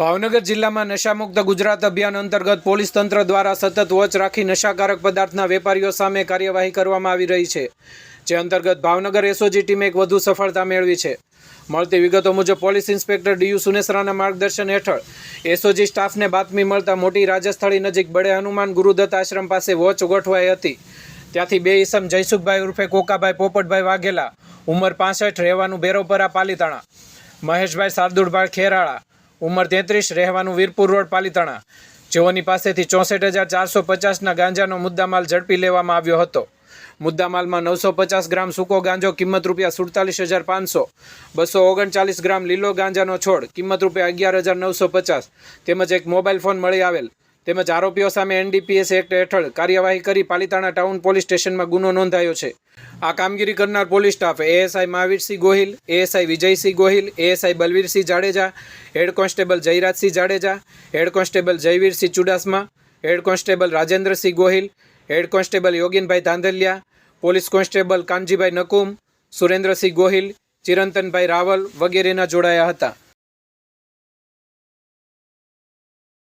ભાવનગર જિલ્લામાં નશામુક્ત ગુજરાત અભિયાન અંતર્ગત પોલીસ તંત્ર દ્વારા સતત વોચ રાખી નશાકારક પદાર્થના વેપારીઓ સામે કાર્યવાહી કરવામાં આવી રહી છે, જે અંતર્ગત ભાવનગર એસઓજી ટીમે એક વધુ સફળતા મેળવી છે. મળતી વિગતો મુજબ, પોલીસ ઇન્સ્પેક્ટર ડીયુ સુનેસરાના માર્ગદર્શન હેઠળ એસઓજી સ્ટાફને બાતમી મળતા મોટી રાજસ્થળી નજીક બડે હનુમાન ગુરુદત્ત આશ્રમ પાસે વોચ ગોઠવાઈ હતી. ત્યાંથી બે ઈસમ જયસુખભાઈ ઉર્ફે કોકાભાઈ પોપટભાઈ વાઘેલા, ઉંમર પાસઠ, રહેવાનું બેરોપરા પાલીતાણા, મહેશભાઈ શાર્દુળભાઈ ખેરાળા ઉંમર તેત્રીસ, રહેવાનું વીરપુર રોડ, પાલીતાણા. જેઓની પાસેથી ચોસઠ હજાર ચારસો પચાસના ગાંજાનો મુદ્દામાલ ઝડપી લેવામાં આવ્યો હતો. મુદ્દામાલમાં નવસો પચાસ ગ્રામ સૂકો ગાંજો, કિંમત રૂપિયા સુડતાલીસ હજાર પાંચસો. બસો ઓગણચાલીસ ગ્રામ લીલો ગાંજાનો છોડ, કિંમત રૂપિયા અગિયાર હજાર નવસો પચાસ. તેમજ એક મોબાઈલ ફોન મળી આવેલ. તેમજ આરોપીઓ સામે એનડીપીએસ એક્ટ હેઠળ કાર્યવાહી કરી પાલિતાણા ટાઉન પોલીસ સ્ટેશનમાં ગુનો નોંધાયો છે. આ કામગીરી કરનાર police staff ASI Mahavirsinh Gohil, ASI Vijaysinh Gohil, ASI Balvirsinh Jadeja, head constable Jayrajsinh Jadeja, head constable Jayvirsinh Chudasama, head constable Rajendrasinh Gohil, head constable Yoginbhai Dhandhaliya, police constable Kanjibhai Nakum, Surendrasinh Gohil, Chirantanbhai Raval વગેરેના જોડાયા હતા.